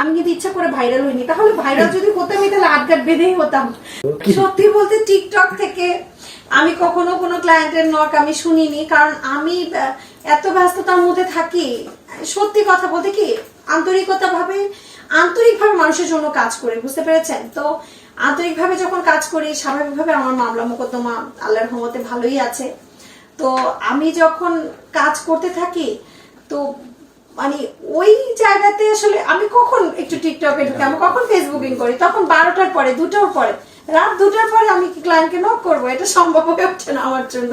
আমি কিন্তু ইচ্ছা করে ভাইরাল হইনি, তাহলে ভাইরাল যদি হতাম তাহলে আটগাট বেঁধেই হতাম। সত্যি বলতে টিকটক থেকে আমি কখনো কোনো ক্লায়েন্টের নক আমি শুনিনি, কারণ আমি এত ব্যস্ততার মধ্যে থাকি। সত্যি কথা বলতে কি আন্তরিকতা ভাবে আন্তরিকভাবে মানুষের জন্য কাজ করি, বুঝতে পেরেছেন? তো আন্তরিকভাবে যখন কাজ করি, স্বাভাবিকভাবে আমার মামলা মোকদ্দমা আল্লাহর রহমতে ভালোই আছে। তো আমি যখন কাজ করতে থাকি, তো মানে ওই জায়গাতে আসলে আমি কখন একটু টিকটকে ঢুকে? আমি কখন ফেসবুকিং করি? তখন বারোটার পরে দুটোর পরে। রাত দুটার পরে আমি কি ক্লায়েন্টকে নক করব? এটা সম্ভব হয়ে ওঠে না আমার জন্য।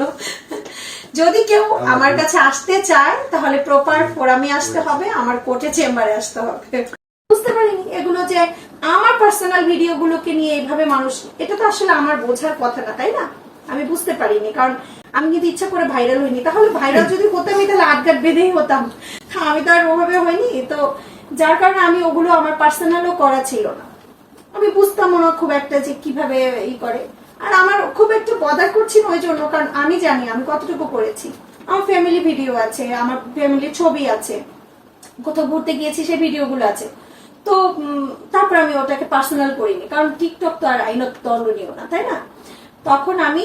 যদি কেউ আমার কাছে আসতে চায় তাহলে প্রপার ফোরামে আসতে হবে আমার কোর্টে চেম্বারে আসতে হবে। বুঝতে পারিনি এগুলো যে আমার পার্সোনাল ভিডিওগুলোকে নিয়ে এইভাবে মানুষ এটা তো আসলে আমার বোঝার কথা না তাই না? আমি বুঝতে পারিনি কারণ আমি কিন্তু ইচ্ছা করে ভাইরাল হইনি তাহলে ভাইরাল যদি হতাম তাহলে আটগাট বেঁধেই হতাম। আমি তো আর ওভাবে হয়নি, তো যার কারণে আমি ওগুলো আমার পার্সোনালও করা ছিল না। আমি বুঝতাম না খুব একটা যে কীভাবে ই করে। আর আমার খুব একটু বদার করছি ওই জন্য, কারণ আমি জানি, আমি কতটুকু করেছি। আমার ফ্যামিলি ভিডিও আছে, আমার ফ্যামিলির ছবি আছে, কোথাও ঘুরতে গিয়েছি সেই ভিডিওগুলো আছে। তো তারপর আমি ওটাকে পার্সোনাল করিনি, কারণ টিকটক তো আর আইনত দণ্ডনীয় না, তাই না? তখন আমি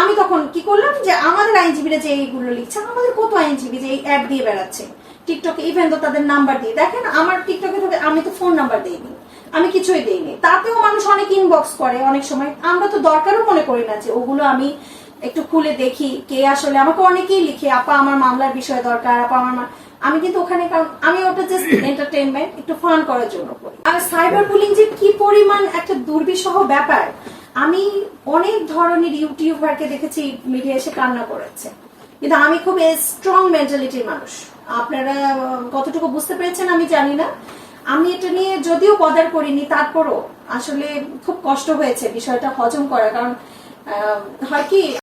আমি তখন কি করলাম যে আমাদের আইনজীবীরা যে এইগুলো লিখছে, আমাদের কত আইনজীবী যে এই অ্যাপ দিয়ে বেড়াচ্ছে? টিকটকে ইভেন তো তাদের নাম্বার দিয়ে। দেখেন আমার টিকটকে ঢুকে আমি তো ফোন নাম্বার দিইনি। আমি কিছুই দিইনি। তাতেও মানুষ অনেক ইনবক্স করে অনেক সময়। আমরা তো দরকারও মনে করি না যে ওগুলো আমি একটু খুলে দেখি কে আসলে আমাকে অনেকেই লিখে আপা আমার মামলার বিষয় দরকার আপা আমার মা-" আমি কিন্তু ওখানে কারণ আমি ওটা জাস্ট এন্টারটেনমেন্ট একটু ফান করার জন্য করি। আর সাইবার বুলিং যে কি পরিমাণ একটা দুর্বিষহ ব্যাপার আমি অনেক ধরনের ইউটিউবারকে দেখেছি মিডিয়া এসে কান্না করেছে। কিন্তু আমি খুব স্ট্রং মেন্টালিটির মানুষ। আপনারা কতটুকু বুঝতে পেরেছেন আমি জানি না। আমি এটা নিয়ে যদিও কদার করিনি, তারপরও আসলে খুব কষ্ট হয়েছে বিষয়টা হজম করা কারণ হয় কি